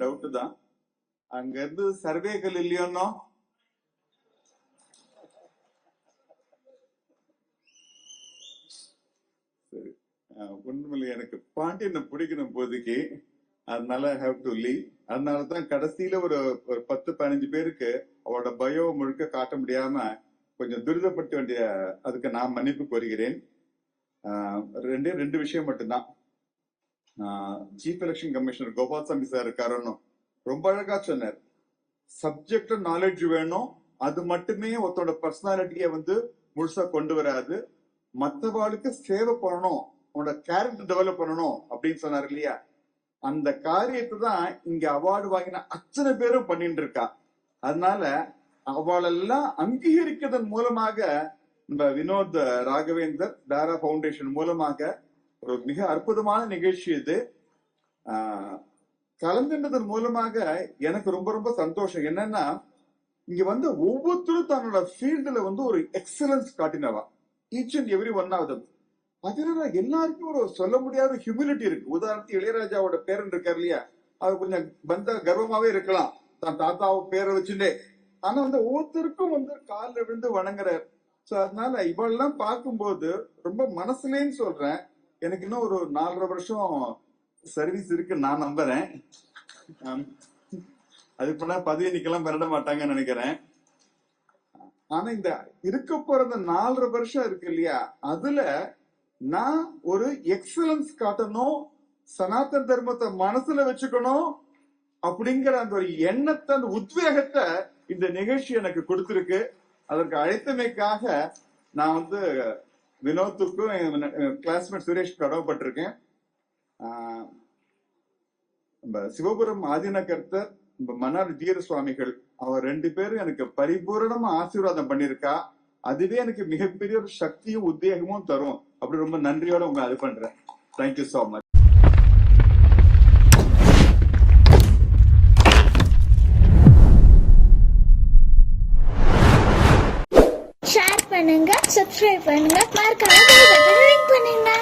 Doubt தான் அங்க இருந்து சர்வேகள் இல்லையோன்னோ சரி. ஒண்ணுமில்லை எனக்கு பாண்டியனை பிடிக்கணும் போதுக்கு அதனால ஹாவ் டு லீவ் அதனால தான் கடைசியில ஒரு ஒரு பத்து பதினஞ்சு பேருக்கு அவரோட பயோ முழுக்க காட்ட முடியாம கொஞ்சம் துரிதப்படுத்த வேண்டிய அதுக்கு நான் மன்னிப்பு கோருகிறேன். ஆஹ் ரெண்டே ரெண்டு விஷயம் மட்டும்தான். Chief election commissioner Gopalswamy sir இருக்காருன்னு ரொம்ப அழகா சொன்னார். சப்ஜெக்ட் நாலேஜ் வேணும் அது மட்டுமே ஒருத்தோட பர்சனாலிட்டியை வந்து முழுசா கொண்டு வராது. மற்றவாளுக்கு சேவை பண்ணணும் அவனோட கேரக்டர் டெவலப் பண்ணணும் அப்படின்னு சொன்னார் இல்லையா? அந்த காரியத்தை தான் இங்க அவார்டு வாங்கின அத்தனை பேரும் பண்ணிட்டு இருக்கா. அதனால அவளெல்லாம் அங்கீகரிக்கிறதன் மூலமாக நம்ம வினோத் ராகவேந்தர் தாரா ஃபவுண்டேஷன் மூலமாக ஒரு மிக அற்புதமான நிகழ்ச்சி இது. கலந்துன்றதன் மூலமாக எனக்கு ரொம்ப ரொம்ப சந்தோஷம். என்னன்னா இங்க வந்து ஒவ்வொருத்தரும் தன்னோட ஃபீல்டுல வந்து ஒரு excellence காட்டினவா. Each and every one of them அதனால எல்லாருக்கும் ஒரு சொல்ல முடியாத ஹியூமிலிட்டி இருக்கு. உதாரணத்துக்கு இளையராஜாவோட பேரன் இருக்கார் இல்லையா? அவர் கொஞ்சம் பந்த கர்வமாவே இருக்கலாம். தன் தாத்தாவை பேரை வச்சுட்டே. ஆனா வந்து ஒவ்வொருத்தருக்கும் வந்து காலில் விழுந்து வணங்குறார். சோ அதனால இவெல்லாம் பார்க்கும்போது ரொம்ப மனசுலேன்னு சொல்றேன். எனக்கு இன்னும் ஒரு நாலரை வருஷம் சர்வீஸ் இருக்கு நான் நம்புறேன். அது பண்ண பண்ணா பதவி நிக்கலாம் பெறட மாட்டாங்கன்னு நினைக்கிறேன். ஆனா இந்த இருக்க போற நாலரை வருஷம் இருக்கு இல்லையா? அதுல நான் ஒரு எக்ஸலன்ஸ் காட்டணும் சனாதன தர்மத்தை மனசுல வச்சுக்கணும் அப்படிங்கிற அந்த ஒரு எண்ணத்தை அந்த உத்வேகத்தை இந்த நிகழ்ச்சி எனக்கு கொடுத்திருக்கு. அதற்கு அழைத்தமைக்காக நான் வந்து வினோத்துக்கும் கிளாஸ்மேட் சுரேஷ் கடவுப்பட்டிருக்கேன். நம்ம சிவபுரம் ஆதினகர்த்தர் நம்ம மன்னார் தீர சுவாமிகள் அவர் ரெண்டு பேரும் எனக்கு பரிபூரணமா ஆசீர்வாதம் பண்ணியிருக்கா. அதுவே எனக்கு மிகப்பெரிய ஒரு சக்தியும் உத்வேகமும் தரும். அப்படி ரொம்ப நன்றியோட உங்க அது பண்றேன். தேங்க்யூ ஸோ மச் பண்ணுங்க சப்ஸ்கிரைப் பண்ணுங்க மறக்காம பண்ணுங்க.